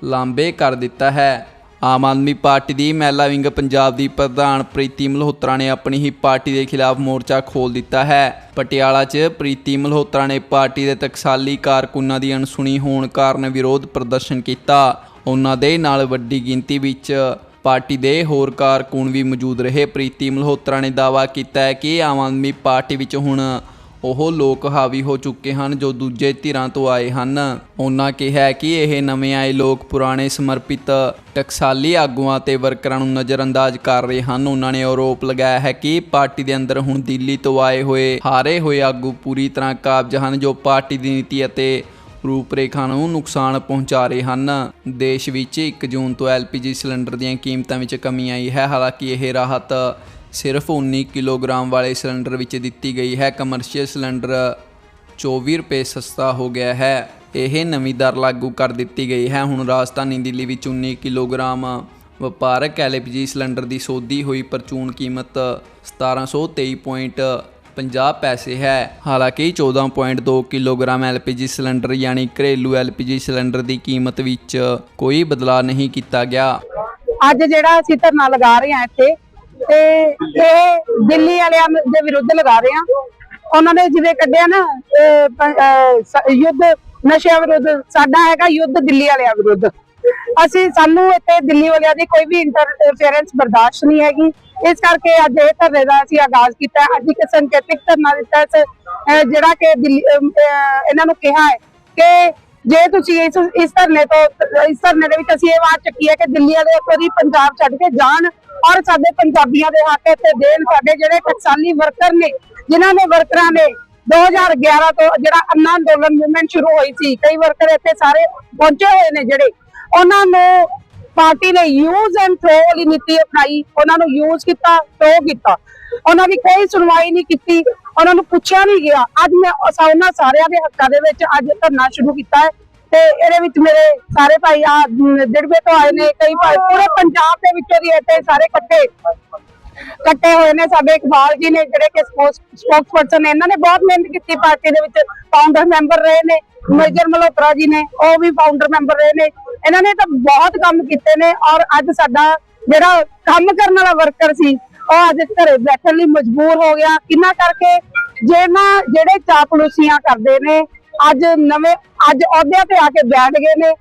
A: ਲਾਂਬੇ ਕਰ ਦਿੱਤਾ ਹੈ। ਆਮ ਆਦਮੀ ਪਾਰਟੀ ਦੀ ਮਹਿਲਾ ਵਿੰਗ ਪੰਜਾਬ ਦੀ ਪ੍ਰਧਾਨ ਪ੍ਰੀਤੀ ਮਲਹੋਤਰਾ ਨੇ ਆਪਣੀ ਹੀ ਪਾਰਟੀ ਦੇ ਖਿਲਾਫ ਮੋਰਚਾ ਖੋਲ ਦਿੱਤਾ ਹੈ। ਪਟਿਆਲਾ 'ਚ ਪ੍ਰੀਤੀ ਮਲਹੋਤਰਾ ਨੇ ਪਾਰਟੀ ਦੇ ਟਕਸਾਲੀ ਕਾਰਕੁਨਾਂ ਦੀ ਅਣਸੁਣੀ ਹੋਣ ਕਾਰਨ ਵਿਰੋਧ ਪ੍ਰਦਰਸ਼ਨ ਕੀਤਾ। ਉਹਨਾਂ ਦੇ ਨਾਲ ਵੱਡੀ ਗਿਣਤੀ ਵਿੱਚ ਪਾਰਟੀ ਦੇ ਹੋਰ ਕਾਰਕੁਨ ਵੀ ਮੌਜੂਦ ਰਹੇ। ਪ੍ਰੀਤੀ ਮਲਹੋਤਰਾ ਨੇ ਦਾਅਵਾ ਕੀਤਾ ਹੈ ਕਿ ਆਮ ਆਦਮੀ ਪਾਰਟੀ ਵਿੱਚ ਹੁਣ ਉਹ ਲੋਕ ਹਾਵੀ ਹੋ ਚੁੱਕੇ ਹਨ ਜੋ ਦੂਜੇ ਧਿਰਾਂ ਤੋਂ ਆਏ ਹਨ। ਉਹਨਾਂ ਕਿਹਾ ਕਿ ਇਹ ਨਵੇਂ ਆਏ ਲੋਕ ਪੁਰਾਣੇ ਸਮਰਪਿਤ ਟਕਸਾਲੀ ਆਗੂਆਂ ਤੇ ਵਰਕਰਾਂ ਨੂੰ ਨਜ਼ਰਅੰਦਾਜ਼ ਕਰ ਰਹੇ ਹਨ। ਉਹਨਾਂ ਨੇ ਆਰੋਪ ਲਗਾਇਆ ਹੈ ਕਿ ਪਾਰਟੀ ਦੇ ਅੰਦਰ ਹੁਣ ਦਿੱਲੀ ਤੋਂ ਆਏ ਹੋਏ, ਹਾਰੇ ਹੋਏ ਆਗੂ ਪੂਰੀ ਤਰ੍ਹਾਂ ਕਾਬਜ ਹਨ ਜੋ ਪਾਰਟੀ ਦੀ ਨੀਤੀ ਅਤੇ ਰੂਪਰੇਖਾ ਨੂੰ ਨੁਕਸਾਨ ਪਹੁੰਚਾ ਰਹੇ ਹਨ। ਦੇਸ਼ ਵਿੱਚ 1 ਜੂਨ ਤੋਂ LPG ਸਿਲੰਡਰ ਦੀਆਂ ਕੀਮਤਾਂ ਵਿੱਚ ਕਮੀ ਆਈ ਹੈ। ਹਾਲਾਂਕਿ ਇਹ ਰਾਹਤ ਸਿਰਫ 19 ਕਿਲੋਗ੍ਰਾਮ ਵਾਲੇ ਸਿਲੰਡਰ ਵਿੱਚ ਦਿੱਤੀ ਗਈ ਹੈ। ਕਮਰਸ਼ੀਅਲ ਸਿਲੰਡਰ 24 ਰੁਪਏ ਸਸਤਾ ਹੋ ਗਿਆ ਹੈ। ਇਹ ਨਵੀਂ ਦਰ ਲਾਗੂ ਕਰ ਦਿੱਤੀ ਗਈ ਹੈ। ਹੁਣ ਰਾਜਧਾਨੀ ਦਿੱਲੀ ਵਿੱਚ 19 ਕਿਲੋਗ੍ਰਾਮ ਵਪਾਰਕ ਐਲਪੀਜੀ ਸਿਲੰਡਰ ਦੀ ਸੋਧੀ ਹੋਈ ਪਰਚੂਨ ਕੀਮਤ 50 ਪੈਸੇ ਹੈ। ਹਾਲਾਂਕਿ 14.2 ਕਿਲੋਗ੍ਰਾਮ LPG ਸਿਲੰਡਰ ਯਾਨੀ ਘਰੇਲੂ LPG ਸਿਲੰਡਰ ਦੀ ਕੀਮਤ ਵਿੱਚ ਕੋਈ ਬਦਲਾਅ ਨਹੀਂ ਕੀਤਾ ਗਿਆ।
B: ਅੱਜ ਜਿਹੜਾ ਅਸੀਂ ਧਰਨਾ ਲਗਾ ਰਹੇ ਹਾਂ ਇੱਥੇ ਤੇ ਇਹ ਦਿੱਲੀ ਵਾਲਿਆਂ ਦੇ ਵਿਰੁੱਧ ਲਗਾ ਰਹੇ ਹਾਂ। ਉਹਨਾਂ ਨੇ ਜਿਵੇਂ ਕੱਢਿਆ ਨਾ ਯੁੱਧ, ਨਸ਼ਿਆਂ ਵਿਰੁੱਧ, ਸਾਡਾ ਹੈਗਾ ਯੁੱਧ ਦਿੱਲੀ ਵਾਲਿਆਂ ਵਿਰੁੱਧ। ਅਸੀਂ ਸਾਨੂੰ ਇੱਥੇ ਦਿੱਲੀ ਵਾਲਿਆਂ ਦੀ ਕੋਈ ਵੀ ਇੰਟਰਫੇਰੈਂਸ ਬਰਦਾਸ਼ਤ ਨਹੀਂ ਹੈਗੀ। ਇਸ ਕਰਕੇ ਅੱਜ ਇਹ ਧਰਨੇ ਦਾ ਅਸੀਂ ਆਗਾਜ਼ ਕੀਤਾ। ਅੱਜ ਇੱਕ ਸੰਕੇਤਿਕ ਧਰਨਾ ਦਿੱਤਾ ਜਿਹੜਾ ਕਿ ਇਹਨਾਂ ਨੂੰ ਕਿਹਾ ਹੈ ਕਿ ਜੇ ਤੁਸੀਂ ਇਸ ਇਸ ਧਰਨੇ ਤੋਂ ਇਸ ਧਰਨੇ ਦੇ ਵਿੱਚ ਅਸੀਂ ਇਹ ਬਾਤ ਚੱਕੀ ਹੈ ਕਿ ਦਿੱਲੀ ਵਾਲੇ ਇੱਕ ਵਾਰੀ ਪੰਜਾਬ ਛੱਡ ਕੇ ਜਾਣ ਔਰ ਸਾਡੇ ਪੰਜਾਬੀਆਂ ਦੇ ਹੱਕ ਇੱਥੇ ਦੇਣ। ਸਾਡੇ ਜਿਹੜੇ ਟਕਸਾਲੀ ਵਰਕਰ ਨੇ, ਜਿਨ੍ਹਾਂ ਨੇ ਵਰਕਰਾਂ ਨੇ 2011 ਤੋਂ ਜਿਹੜਾ ਅੰਨਾ ਅੰਦੋਲਨ ਮੂਵਮੈਂਟ ਸ਼ੁਰੂ ਹੋਈ ਸੀ, ਕਈ ਵਰਕਰ ਇੱਥੇ ਸਾਰੇ ਪਹੁੰਚੇ ਹੋਏ ਨੇ ਜਿਹੜੇ, ਉਹਨਾਂ ਨੂੰ ਪਾਰਟੀ ਨੇ ਯੂਜ਼ ਐਂਡ ਥਰੋ ਵਾਲੀ ਨੀਤੀ ਅਪਣਾਈ, ਉਹਨਾਂ ਨੂੰ ਯੂਜ਼ ਕੀਤਾ ਥਰੋ ਕੀਤਾ। ਉਹਨਾਂ ਦੀ ਕੋਈ ਸੁਣਵਾਈ ਨਹੀਂ ਕੀਤੀ, ਉਹਨਾਂ ਨੂੰ ਪੁੱਛਿਆ ਨਹੀਂ ਗਿਆ। ਅੱਜ ਮੈਂ ਅਸਾਂ ਉਹਨਾਂ ਸਾਰਿਆਂ ਦੇ ਹੱਕਾਂ ਦੇ ਵਿੱਚ ਅੱਜ ਧਰਨਾ ਸ਼ੁਰੂ ਕੀਤਾ ਹੈ ਤੇ ਇਹਦੇ ਵਿੱਚ ਮੇਰੇ ਸਾਰੇ ਭਾਈ ਆ ਦਿੜਵੇ ਤੋਂ ਆਏ ਨੇ, ਕਈ ਭਾਈ ਪੂਰੇ ਪੰਜਾਬ ਦੇ ਵਿੱਚੋਂ ਦੀ ਇੱਥੇ ਸਾਰੇ ਇਕੱਠੇ ਇਕੱਠੇ ਹੋਏ ਨੇ। ਸਾਡੇ ਇਕਬਾਲ ਜੀ ਨੇ ਜਿਹੜੇ ਕਿ ਸਪੋਕਸਪਰਸਨ ਨੇ, ਇਹਨਾਂ ਨੇ ਬਹੁਤ ਮਿਹਨਤ ਕੀਤੀ ਪਾਰਟੀ ਦੇ ਵਿੱਚ। ਫਾਊਂਡਰ ਮੈਂਬਰ ਰਹੇ ਨੇ, ਮੇਜਰ ਮਲਹੋਤਰਾ ਜੀ ਨੇ, ਉਹ ਵੀ ਫਾਊਂਡਰ ਮੈਂਬਰ ਰਹੇ ਨੇ। ਇਹਨਾਂ ਨੇ ਤਾਂ ਬਹੁਤ ਕੰਮ ਕੀਤੇ ਨੇ ਔਰ ਅੱਜ ਸਾਡਾ ਜਿਹੜਾ ਕੰਮ ਕਰਨ ਵਾਲਾ ਵਰਕਰ ਸੀ ਉਹ ਅੱਜ ਘਰੇ ਬੈਠਣ ਲਈ ਮਜਬੂਰ ਹੋ ਗਿਆ। ਕਿੰਨਾ ਕਰਕੇ? ਜਿਹਨਾਂ ਜਿਹੜੇ ਚਾਪਲੂਸੀਆਂ ਕਰਦੇ ਨੇ ਅੱਜ ਨਵੇਂ ਅੱਜ ਅਹੁਦਿਆਂ ਤੇ ਆ ਕੇ ਬੈਠ ਗਏ ਨੇ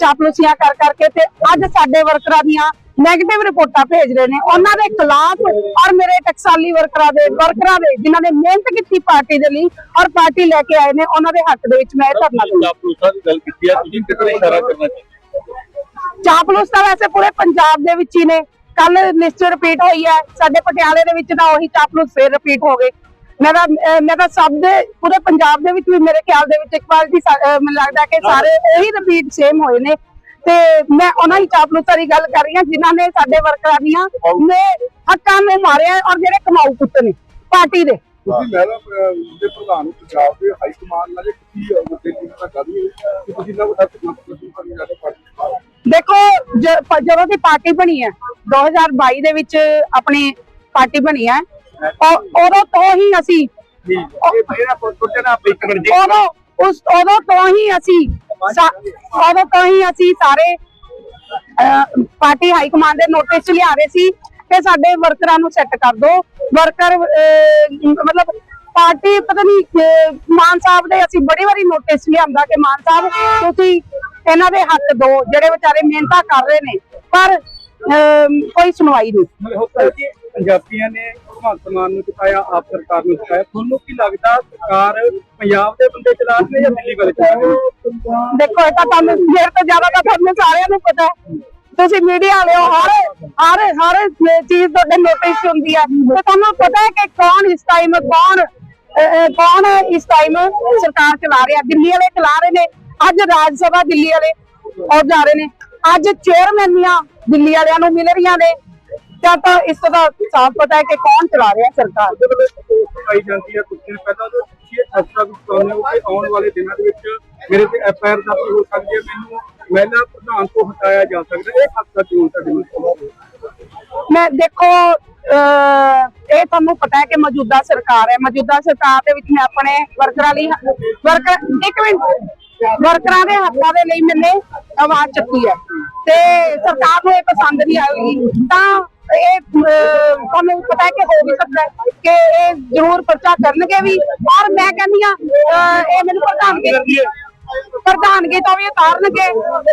B: ਚਾਪਲੂਸੀਆਂ ਕਰ ਕਰਕੇ ਤੇ ਅੱਜ ਸਾਡੇ ਵਰਕਰਾਂ ਦੀਆਂ ਨੈਗੇਟਿਵ ਰਿਪੋਰਟਾਂ ਭੇਜ ਰਹੇ ਨੇ। ਉਹਨਾਂ ਦੇ ਖਿਲਾਫ ਔਰ ਮੇਰੇ ਟਕਸਾਲੀ ਵਰਕਰਾਂ ਦੇ ਵਰਕਰਾਂ ਦੇ ਜਿਨ੍ਹਾਂ ਨੇ ਮਿਹਨਤ ਕੀਤੀ ਪਾਰਟੀ ਦੇ ਲਈ ਔਰ ਪਾਰਟੀ ਲੈ ਕੇ ਆਏ ਨੇ ਉਹਨਾਂ ਦੇ ਹੱਕ ਦੇ ਵਿੱਚ ਮੈਂ ਧਰਨਾ ਦੂੰਗਾ
C: ਚਾਪਲੂਸਾਂ ਦੀ ਗੱਲ ਕੀਤੀ ਹੈ ਤੁਸੀਂ ਕਿੱਥੇ ਇਸ਼ਾਰਾ ਕਰਨਾ ਚਾਹੁੰਦੇ
B: ਚਾਪਲੂਸ ਤਾਂ ਵੈਸੇ ਪੂਰੇ ਪੰਜਾਬ ਦੇ ਵਿੱਚ ਹੀ ਨੇ। ਕੱਲ ਲਿਸਟ ਰਿਪੀਟ ਹੋਈ ਹੈ। ਸਾਡੇ ਪਟਿਆਲੇ ਦੇ ਵਿੱਚ ਤਾਂ ਉਹੀ ਚਾਪਲੂਸ ਫੇਰ ਰਿਪੀਟ ਹੋ ਗਏ। ਮੈਂ ਤਾਂ ਮੈਂ ਤਾਂ ਸਭ ਦੇ, ਪੂਰੇ ਪੰਜਾਬ ਦੇ ਵਿੱਚ ਵੀ ਮੇਰੇ ਖਿਆਲ ਦੇ ਵਿੱਚ ਇੱਕ ਵਾਰ ਦੀ ਮੈਨੂੰ ਲੱਗਦਾ ਕਿ ਸਾਰੇ ਉਹੀ ਰਿਪੀਟ ਸੇਮ ਹੋਏ ਨੇ। ਤੇ ਮੈਂ ਉਹਨਾਂ ਹੀ ਚਾਪਲੂਸਾਂ ਦੀ ਗੱਲ ਕਰ ਰਹੀ ਹਾਂ, ਜਿਨ੍ਹਾਂ ਨੇ ਸਾਡੇ ਵਰਕਰਾਂ ਦੀਆਂ ਨੇ ਹੱਕਾਂ ਨੂੰ ਮਾਰਿਆ ਔਰ ਜਿਹੜੇ ਕਮਾਊ ਪੁੱਤ ਨੇ, ਪਾਰਟੀ ਦੇ।
C: ਤੁਸੀਂ ਮਹਿਲਾ ਦੇ ਪ੍ਰਧਾਨ ਨੂੰ ਪੰਜਾਬ ਦੇ ਹਾਈ ਕਮਾਂਡ ਨਾਲ ਕੀ ਮੁੱਦੇ ਦੀ ਗੱਲ ਕਰ ਰਹੀ ਹੈ? ਕਿ ਤੁਸੀਂ ਨਾ ਵੱਡਾ ਤੁਸੀਂ ਕਰਨ ਜਾ ਰਹੇ ਪਾਰਟੀ
B: ਦੇਖੋ ਜਦੋਂ ਦੀ ਪਾਰਟੀ ਬਣੀ ਹੈ 2022 ਦੇ ਵਿੱਚ ਆਪਣੀ ਪਾਰਟੀ ਬਣੀ ਹੈ ਉਦੋਂ ਤੋਂ ਹੀ ਅਸੀਂ
C: ਜੀ
B: ਉਦੋਂ ਉਸ ਉਦੋਂ ਤੋਂ ਹੀ ਅਸੀਂ ਉਦੋਂ ਤੋਂ ਹੀ ਅਸੀਂ ਸਾਰੇ ਪਾਰਟੀ ਹਾਈ ਕਮਾਂਡ ਦੇ ਨੋਟਿਸ ਲਿਆ ਰਹੇ ਸੀ ਕਿ ਸਾਡੇ ਵਰਕਰਾਂ ਨੂੰ ਸੈੱਟ ਕਰ ਦਿਓ ਵਰਕਰ ਮਤਲਬ ਪਾਰਟੀ ਪਤਾ ਨਹੀਂ ਮਾਨ ਸਾਹਿਬ ਦੇ ਅਸੀਂ ਬੜੀ ਵਾਰੀ ਨੋਟਿਸ ਲਿਆਂਦਾ ਕਿ ਮਾਨ ਸਾਹਿਬ ਤੁਸੀਂ ਇਹਨਾਂ ਦੇ ਹੱਕ ਦਿਓ ਜਿਹੜੇ ਵਿਚਾਰੇ ਮਿਹਨਤਾਂ ਕਰ ਰਹੇ ਨੇ ਪਰ ਕੋਈ ਸੁਣਵਾਈ ਨਹੀਂ।
C: ਮਤਲਬ ਹੁੰਦਾ ਹੈ ਕਿ ਪੰਜਾਬੀਆਂ ਨੇ ਭਗਵੰਤ ਮਾਨ ਨੂੰ ਚੁਕਾਇਆ ਆਪ ਸਰਕਾਰ ਨੂੰ ਚੁਕਾਇਆ। ਤੁਹਾਨੂੰ ਕੀ ਲੱਗਦਾ ਸਰਕਾਰ ਪੰਜਾਬ ਦੇ ਬੰਦੇ ਚਲਾ ਰਹੇ ਨੇ ਜਾਂ ਦਿੱਲੀ ਵਾਲੇ ਚਲਾ ਰਹੇ ਨੇ?
B: ਦੇਖੋ ਇਹ ਤਾਂ ਤੁਹਾਨੂੰ ਮੇਰੇ ਤੋਂ ਜ਼ਿਆਦਾ ਤਾਂ ਤੁਹਾਨੂੰ ਸਾਰਿਆਂ ਨੂੰ ਪਤਾ ਹੈ। ਤੁਸੀਂ ਮੀਡੀਆ ਵਾਲੇ ਹੋ ਹਰ ਹਰ ਹਰ ਚੀਜ਼ ਤੁਹਾਡੇ ਨੋਟਿਸ ਹੁੰਦੀ ਹੈ ਤੇ ਤੁਹਾਨੂੰ ਪਤਾ ਹੈ ਕਿ ਕੌਣ ਇਸ ਟਾਈਮ ਕੌਣ ਕੌਣ ਇਸ ਟਾਈਮ ਸਰਕਾਰ ਚਲਾ ਰਿਹਾ ਦਿੱਲੀ ਵਾਲੇ ਚਲਾ ਰਹੇ ਨੇ। ਅੱਜ ਰਾਜ ਸਭਾ ਦਿੱਲੀ ਵਾਲੇ ਉਹ ਜਾ ਰਹੇ ਨੇ। ਅੱਜ ਚੇਅਰਮੈਨੀਆਂ ਦਿੱਲੀ ਵਾਲਿਆਂ ਨੂੰ ਮਿਲ ਰਹੀਆਂ ਨੇ। ਜਾਂ ਤਾਂ ਇਸ ਤੋਂ ਤਾਂ ਸਾਫ਼ ਪਤਾ ਹੈ ਕਿ ਕੌਣ ਚਲਾ ਰਿਹਾ ਸਰਕਾਰ।
C: ਉਹਦੇ ਵਿੱਚ ਪੋਸਟ ਪਾਈ ਜਾਂਦੀ ਹੈ ਕੁਝ ਦਿਨ ਪਹਿਲਾਂ ਤੋਂ ਤੁਸੀਂ ਇਹ ਖਸਤਾ ਵੀ ਚਾਹੁੰਦੇ ਹੋ ਕਿ ਆਉਣ ਵਾਲੇ ਦਿਨਾਂ ਦੇ ਵਿੱਚ ਮੇਰੇ ਤੇ ਐਫ ਆਈ ਆਰ ਦਾ ਹੋ ਸਕਦੀ ਹੈ। ਮੈਨੂੰ ਮਹਿਲਾ ਪ੍ਰਧਾਨ ਤੋਂ ਹਟਾਇਆ ਜਾ ਸਕਦਾ ਹੈ। ਇਹ ਖਸਤਾ ਕਿਉਂ ਤੁਹਾਡੇ ਨਾਲ
B: ਮੈਂ ਦੇਖੋ ਇਹ ਤੁਹਾਨੂੰ ਪਤਾ ਹੈ ਕਿ ਮੌਜੂਦਾ ਸਰਕਾਰ ਹੈ। ਮੌਜੂਦਾ ਸਰਕਾਰ ਦੇ ਵਿੱਚ ਮੈਂ ਆਪਣੇ ਵਰਕਰਾਂ ਲਈ ਵਰਕਰ ਇੱਕ ਮਿੰਟ। ਵਰਕਰਾਂ ਦੇ ਹੱਕਾਂ ਦੇ ਲਈ ਮੈਨੇ ਆਵਾਜ਼ ਚੱਕੀ ਹੈ। ਤੇ ਸਰਕਾਰ ਨੂੰ ਇਹ ਪਸੰਦ ਨਹੀਂ ਆਏਗੀ ਤਾਂ ਇਹ ਤੁਹਾਨੂੰ ਪਤਾ ਹੈ ਕਿ ਹੋ ਵੀ ਸਕਦਾ ਕਿ ਇਹ ਜ਼ਰੂਰ ਪਰਚਾ ਕਰਨਗੇ ਵੀ। ਔਰ ਮੈਂ ਕਹਿੰਦੀ ਆ ਇਹ ਮੈਨੂੰ ਪ੍ਰਧਾਨਗੀ ਪ੍ਰਧਾਨਗੀ ਤੋਂ ਵੀ ਉਤਾਰਨਗੇ,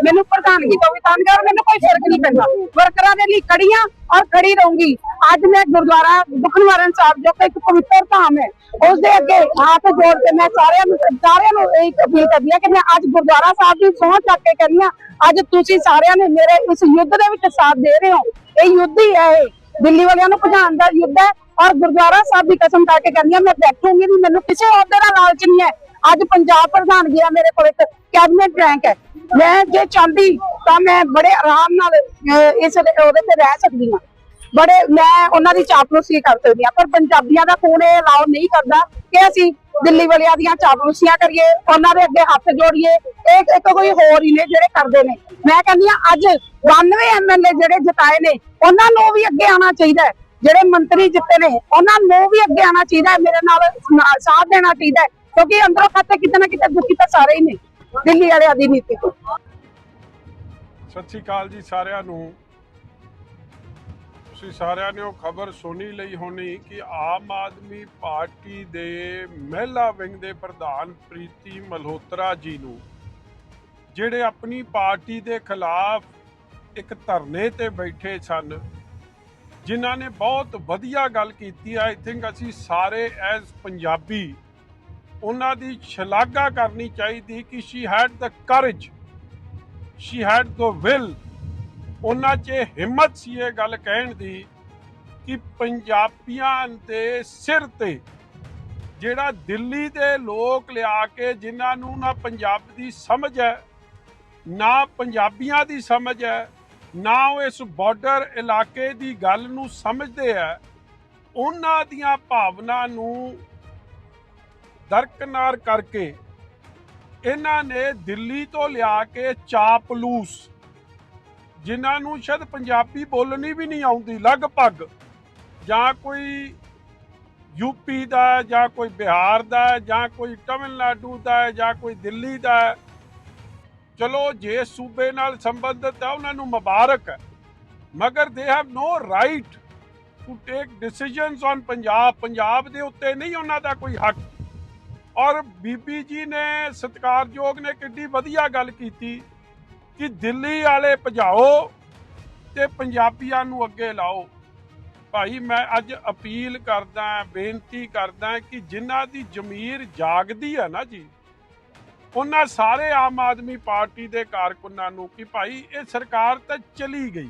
B: ਮੈਨੂੰ ਪ੍ਰਧਾਨਗੀ ਤੋਂ ਵੀ ਉਤਾਰਨਗੇ ਔਰ ਮੈਨੂੰ ਕੋਈ ਫ਼ਰਕ ਨਹੀਂ ਪੈਂਦਾ। ਵਰਕਰਾਂ ਦੇ ਲਈ ਖੜੀਆਂ ਔਰ ਖੜੀ ਰਹੂੰਗੀ। ਅੱਜ ਮੈਂ ਗੁਰਦੁਆਰਾ ਦੁਖਨਿਵਾਰਨ ਸਾਹਿਬ, ਜੋ ਕਿ ਇੱਕ ਪਵਿੱਤਰ ਧਾਮ ਹੈ ਉਸ ਦੇ ਅੱਗੇ ਹੱਥ ਜੋੜ ਕੇ ਮੈਂ ਸਾਰਿਆਂ ਨੂੰ ਸਾਰਿਆਂ ਨੂੰ ਇਹ ਅਪੀਲ ਕਰਦੀ ਹਾਂ ਕਿ ਮੈਂ ਅੱਜ ਗੁਰਦੁਆਰਾ ਸਾਹਿਬ ਦੀ ਸਹੁੰ ਚੱਕ ਕੇ ਕਹਿੰਦੀ ਹਾਂ, ਅੱਜ ਤੁਸੀਂ ਸਾਰਿਆਂ ਨੇ ਮੇਰੇ ਇਸ ਯੁੱਧ ਦੇ ਵਿੱਚ ਸਾਥ ਦੇ ਰਹੇ ਹੋ। ਇਹ ਯੁੱਧ ਹੀ ਹੈ ਇਹ। ਦਿੱਲੀ ਵਾਲਿਆਂ ਨੂੰ ਭਜਾਉਣ ਦਾ ਯੁੱਧ ਹੈ ਔਰ ਗੁਰਦੁਆਰਾ ਸਾਹਿਬ ਦੀ ਕਸਮ ਖਾ ਕੇ ਕਹਿੰਦੀ ਹਾਂ, ਮੈਂ ਬੈਠੂਗੀ ਨਹੀਂ, ਮੈਨੂੰ ਕਿਸੇ ਅਹੁਦੇ ਦਾ ਲਾਲਚ ਨਹੀਂ ਹੈ। ਅੱਜ ਪੰਜਾਬ ਪ੍ਰਧਾਨ ਗਿਆ ਮੇਰੇ ਕੋਲ ਇੱਕ ਕੈਬਨਿਟ ਰੈਂਕ ਹੈ। ਮੈਂ ਜੇ ਚਾਹੁੰਦੀ ਤਾਂ ਮੈਂ ਬੜੇ ਆਰਾਮ ਨਾਲ ਇਸ ਉਹਦੇ ਤੇ ਰਹਿ ਸਕਦੀ ਹਾਂ। ਬੜੇ, ਮੈਂ ਉਹਨਾਂ ਦੀ ਚਾਪਲੂਸੀ ਕਰ ਸਕਦੀ ਹਾਂ। ਪਰ ਪੰਜਾਬੀਆਂ ਦਾ ਖੂਨ ਇਹ ਅਲਾਉ ਨਹੀਂ ਕਰਦਾ ਕਿ ਅਸੀਂ ਦਿੱਲੀ ਵਾਲਿਆਂ ਦੀਆਂ ਚਾਪਲੂਸੀਆਂ ਕਰੀਏ, ਉਹਨਾਂ ਦੇ ਅੱਗੇ ਹੱਥ ਜੋੜੀਏ। ਇਹ ਇੱਕ ਕੋਈ ਹੋਰ ਹੀ ਨੇ ਜਿਹੜੇ ਕਰਦੇ ਨੇ। ਮੈਂ ਕਹਿੰਦੀ ਹਾਂ, ਅੱਜ 92 ਐਮਐਲਏ ਜਿਹੜੇ ਜਿਤਾਏ ਨੇ, ਉਹਨਾਂ ਨੂੰ ਵੀ ਅੱਗੇ ਆਉਣਾ ਚਾਹੀਦਾ ਹੈ। ਜਿਹੜੇ ਮੰਤਰੀ ਜਿੱਤੇ ਨੇ, ਉਹਨਾਂ ਨੂੰ ਵੀ ਅੱਗੇ ਆਉਣਾ ਚਾਹੀਦਾ ਹੈ। ਮੇਰੇ ਨਾਲ ਨਾਲ ਸਾਥ ਦੇਣਾ ਚਾਹੀਦਾ ਹੈ। ਕਿਉਂਕਿ ਅੰਦਰੋਂ ਖਾਤੇ ਕਿਤੇ ਨਾ ਕਿਤੇ ਦੁਖੀ ਤਾਂ ਸਾਰੇ ਹੀ ਨੇ, ਦਿੱਲੀ ਵਾਲਿਆਂ ਦੀ ਨੀਤੀ ਤੋਂ।
D: ਸਤਿ ਸ਼੍ਰੀ ਅਕਾਲ ਜੀ ਸਾਰਿਆਂ ਨੂੰ। ਤੁਸੀਂ ਸਾਰਿਆਂ ਨੇ ਉਹ ਖਬਰ ਸੁਣੀ ਲਈ ਹੋਣੀ ਕਿ ਆਮ ਆਦਮੀ ਪਾਰਟੀ ਦੇ ਮਹਿਲਾ ਵਿੰਗ ਦੇ ਪ੍ਰਧਾਨ ਪ੍ਰੀਤੀ ਮਲਹੋਤਰਾ ਜੀ ਨੂੰ, ਜਿਹੜੇ ਆਪਣੀ ਪਾਰਟੀ ਦੇ ਖਿਲਾਫ ਇੱਕ ਧਰਨੇ ਤੇ ਬੈਠੇ ਸਨ, ਜਿਨ੍ਹਾਂ ਨੇ ਬਹੁਤ ਵਧੀਆ ਗੱਲ ਕੀਤੀ। ਆਈ ਥਿੰਕ ਅਸੀਂ ਸਾਰੇ ਐਜ਼ ਪੰਜਾਬੀ ਉਹਨਾਂ ਦੀ ਸ਼ਲਾਘਾ ਕਰਨੀ ਚਾਹੀਦੀ ਕਿ she had the courage she had the will ਉਹਨਾਂ 'ਚ ਇਹ ਹਿੰਮਤ ਸੀ ਇਹ ਗੱਲ ਕਹਿਣ ਦੀ ਕਿ ਪੰਜਾਬੀਆਂ ਦੇ ਸਿਰ ਤੇ ਜਿਹੜਾ ਦਿੱਲੀ ਦੇ ਲੋਕ ਲਿਆ ਕੇ ਜਿਨ੍ਹਾਂ ਨੂੰ ਨਾ ਪੰਜਾਬ ਦੀ ਸਮਝ ਹੈ, ਨਾ ਪੰਜਾਬੀਆਂ ਦੀ ਸਮਝ ਹੈ, ਨਾ ਉਹ ਇਸ ਬਾਰਡਰ ਇਲਾਕੇ ਦੀ ਗੱਲ ਨੂੰ ਸਮਝਦੇ ਹੈ, ਉਹਨਾਂ ਦੀਆਂ ਭਾਵਨਾ ਨੂੰ ਦਰਕਨਾਰ ਕਰਕੇ ਇਹਨਾਂ ਨੇ ਦਿੱਲੀ ਤੋਂ ਲਿਆ ਕੇ ਚਾਪਲੂਸ ਜਿਨ੍ਹਾਂ ਨੂੰ ਸ਼ਾਇਦ ਪੰਜਾਬੀ ਬੋਲਣੀ ਵੀ ਨਹੀਂ ਆਉਂਦੀ, ਲਗਭਗ, ਜਾਂ ਕੋਈ ਯੂਪੀ ਦਾ ਜਾਂ ਕੋਈ ਬਿਹਾਰ ਦਾ ਜਾਂ ਕੋਈ ਤਮਿਲਨਾਡੂ ਦਾ ਜਾਂ ਕੋਈ ਦਿੱਲੀ ਦਾ ਚਲੋ, ਜੇ ਸੂਬੇ ਨਾਲ ਸੰਬੰਧਿਤ ਹੈ, ਉਹਨਾਂ ਨੂੰ ਮੁਬਾਰਕ ਹੈ। ਮਗਰ they have no right to take decisions on Punjab Punjab ਦੇ ਉੱਤੇ ਨਹੀਂ ਉਹਨਾਂ ਦਾ ਕੋਈ ਹੱਕ। ਔਰ ਬੀਬੀ ਜੀ ਨੇ ਸਤਿਕਾਰਯੋਗ ਨੇ ਕਿੱਡੀ ਵਧੀਆ ਗੱਲ ਕੀਤੀ ਕਿ ਦਿੱਲੀ ਵਾਲੇ ਭਜਾਓ ਤੇ ਪੰਜਾਬੀਆਂ ਨੂੰ ਅੱਗੇ ਲਾਓ। ਭਾਈ, ਮੈਂ ਅੱਜ ਅਪੀਲ ਕਰਦਾ, ਬੇਨਤੀ ਕਰਦਾ ਕਿ ਜਿਨ੍ਹਾਂ ਦੀ ਜ਼ਮੀਰ ਜਾਗਦੀ ਹੈ ਨਾ ਜੀ, ਉਹਨਾਂ ਸਾਰੇ ਆਮ ਆਦਮੀ ਪਾਰਟੀ ਦੇ ਕਾਰਕੁਨਾਂ ਨੂੰ ਕਿ ਭਾਈ, ਇਹ ਸਰਕਾਰ ਤਾਂ ਚਲੀ ਗਈ।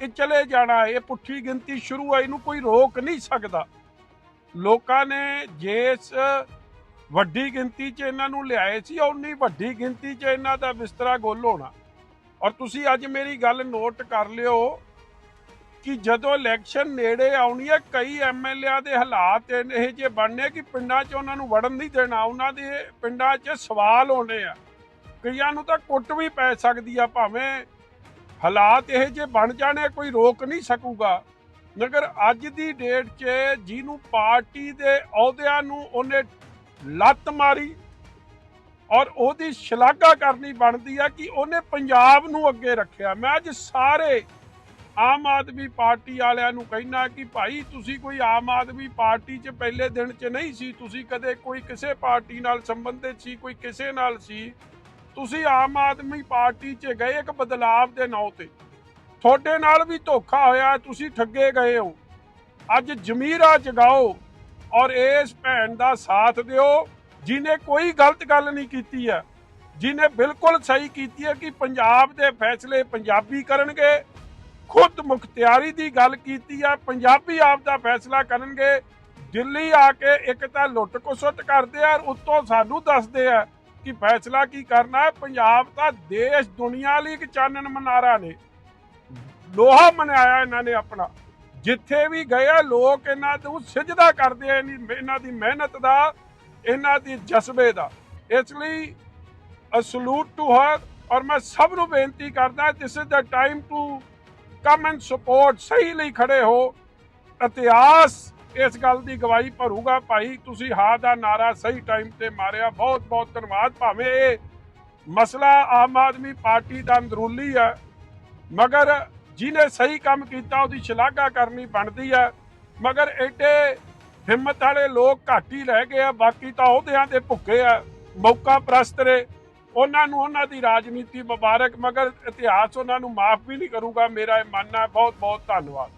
D: ਇਹ ਚਲੇ ਜਾਣਾ, ਇਹ ਪੁੱਠੀ ਗਿਣਤੀ ਸ਼ੁਰੂ ਹੈ ਇਹਨੂੰ ਕੋਈ ਰੋਕ ਨਹੀਂ ਸਕਦਾ। ਲੋਕਾਂ ਨੇ ਜਿਸ ਵੱਡੀ ਗਿਣਤੀ 'ਚ ਇਹਨਾਂ ਨੂੰ ਲਿਆਏ ਸੀ ਉਨੀ ਵੱਡੀ ਗਿਣਤੀ 'ਚ ਇਹਨਾਂ ਦਾ ਬਿਸਤਰਾ ਗੁੱਲ ਹੋਣਾ। ਔਰ ਤੁਸੀਂ ਅੱਜ ਮੇਰੀ ਗੱਲ ਨੋਟ ਕਰ ਲਿਓ ਕਿ ਜਦੋਂ ਇਲੈਕਸ਼ਨ ਨੇੜੇ ਆਉਣੀ ਹੈ, ਕਈ ਐਮਐਲਏਆਂ ਦੇ ਹਾਲਾਤ ਇਹ ਇਹ ਜੇ ਬਣਨੇ ਕਿ ਪਿੰਡਾਂ 'ਚ ਉਹਨਾਂ ਨੂੰ ਵੜਨ ਨਹੀਂ ਦੇਣਾ, ਉਹਨਾਂ ਦੇ ਪਿੰਡਾਂ 'ਚ ਸਵਾਲ ਹੋਣੇ ਆ। ਕਈਆਂ ਨੂੰ ਤਾਂ ਕੁੱਟ ਵੀ ਪੈ ਸਕਦੀ ਆ, ਭਾਵੇਂ ਹਾਲਾਤ ਇਹ ਜੇ ਬਣ ਜਾਣੇ, ਕੋਈ ਰੋਕ ਨਹੀਂ ਸਕੂਗਾ। ਮਗਰ ਅੱਜ ਦੀ ਡੇਟ 'ਚ ਜਿਹਨੂੰ ਪਾਰਟੀ ਦੇ ਅਹੁਦਿਆਂ ਨੂੰ ਉਹਨੇ ਲੱਤ ਮਾਰੀ ਔਰ ਉਹਦੀ ਸ਼ਲਾਘਾ ਕਰਨੀ ਬਣਦੀ ਆ ਕਿ ਉਹਨੇ ਪੰਜਾਬ ਨੂੰ ਅੱਗੇ ਰੱਖਿਆ। ਮੈਂ ਅੱਜ ਸਾਰੇ ਆਮ ਆਦਮੀ ਪਾਰਟੀ ਵਾਲਿਆਂ ਨੂੰ ਕਹਿਣਾ ਕਿ ਭਾਈ ਤੁਸੀਂ ਕੋਈ ਆਮ ਆਦਮੀ ਪਾਰਟੀ 'ਚ ਪਹਿਲੇ ਦਿਨ 'ਚ ਨਹੀਂ ਸੀ, ਤੁਸੀਂ ਕਦੇ ਕੋਈ ਕਿਸੇ ਪਾਰਟੀ ਨਾਲ ਸੰਬੰਧਿਤ ਸੀ, ਕੋਈ ਕਿਸੇ ਨਾਲ ਸੀ। ਤੁਸੀਂ ਆਮ ਆਦਮੀ ਪਾਰਟੀ 'ਚ ਗਏ ਇੱਕ ਬਦਲਾਵ ਦੇ ਨਾਂ ਤੇ। ਤੁਹਾਡੇ ਨਾਲ ਵੀ ਧੋਖਾ ਹੋਇਆ, ਤੁਸੀਂ ਠੱਗੇ ਗਏ ਹੋ। ਅੱਜ ਜ਼ਮੀਰਾ ਜਗਾਓ। ਔਰ ਇਸ ਭੈਣ ਦਾ ਸਾਥ ਦਿਓ ਜਿਨੇ ਕੋਈ ਗਲਤ ਗੱਲ ਨਹੀਂ ਕੀਤੀ ਹੈ ਜਿਨੇ ਬਿਲਕੁਲ ਸਹੀ ਕੀਤੀ ਹੈ ਕਿ ਪੰਜਾਬ ਦੇ ਫੈਸਲੇ ਪੰਜਾਬੀ ਕਰਨਗੇ, ਖੁਦ ਮੁਖਤਿਆਰੀ ਦੀ ਗੱਲ ਕੀਤੀ ਹੈ, ਪੰਜਾਬੀ ਆਪ ਦਾ ਫੈਸਲਾ ਕਰਨਗੇ, ਦਿੱਲੀ ਆ ਕੇ ਇੱਕ ਤਾਂ ਲੁੱਟ ਕੁਸੁੱਟ ਕਰਦੇ ਆ ਉੱਤੋਂ ਸਾਨੂੰ ਦੱਸਦੇ ਆ ਕਿ ਫੈਸਲਾ ਕੀ ਕਰਨਾ ਹੈ, ਪੰਜਾਬ ਤਾਂ ਦੇਸ਼ ਦੁਨੀਆ ਲਈ ਇੱਕ ਚਾਨਣ ਮਨਾਰਾ ਨੇ, ਲੋਹਾ ਮਨਾਇਆ ਇਹਨਾਂ ਨੇ ਆਪਣਾ। ਜਿੱਥੇ ਵੀ ਗਏ ਲੋਕ ਇਹਨਾਂ ਨੂੰ ਸਿਜਦਾ ਕਰਦੇ ਆ ਇਹਨਾਂ ਦੀ ਮਿਹਨਤ ਦਾ, ਇਹਨਾਂ ਦੀ ਜਜ਼ਬੇ ਦਾ। ਇਸ ਲਈ ਅਸਲੂਟ ਟੂ ਹਰ ਔਰ ਮੈਂ ਸਭ ਨੂੰ ਬੇਨਤੀ ਕਰਦਾ this is the time to come and support ਸਹੀ ਲਈ ਖੜੇ ਹੋ। ਇਤਿਹਾਸ ਇਸ ਗੱਲ ਦੀ ਗਵਾਹੀ ਭਰੂਗਾ ਭਾਈ, ਤੁਸੀਂ ਹਾਂ ਦਾ ਨਾਰਾ ਸਹੀ ਟਾਈਮ ਤੇ ਮਾਰਿਆ। ਬਹੁਤ ਬਹੁਤ ਧੰਨਵਾਦ। ਭਾਵੇਂ ਇਹ ਮਸਲਾ ਆਮ ਆਦਮੀ ਪਾਰਟੀ ਦਾ ਅੰਦਰੂਲੀ ਹੈ, ਮਗਰ ਜਿਹਨੇ ਸਹੀ ਕੰਮ ਕੀਤਾ, ਉਹਦੀ ਸ਼ਲਾਘਾ ਕਰਨੀ ਬਣਦੀ ਆ ਮਗਰ ਐਡੇ ਹਿੰਮਤ ਵਾਲੇ ਲੋਕ ਘੱਟ ਹੀ ਰਹਿ ਗਏ ਆ, ਬਾਕੀ ਤਾਂ ਅਹੁਦਿਆਂ ਦੇ ਭੁੱਖੇ ਆ, ਮੌਕਾ ਪ੍ਰਸਤ ਨੇ। ਉਹਨਾਂ ਨੂੰ ਉਹਨਾਂ ਦੀ ਰਾਜਨੀਤੀ ਮੁਬਾਰਕ, ਮਗਰ ਇਤਿਹਾਸ ਉਹਨਾਂ ਨੂੰ ਮਾਫ ਵੀ ਨਹੀਂ ਕਰੂਗਾ। ਮੇਰਾ ਇਹ ਮੰਨਣਾ ਬਹੁਤ ਬਹੁਤ ਧੰਨਵਾਦ।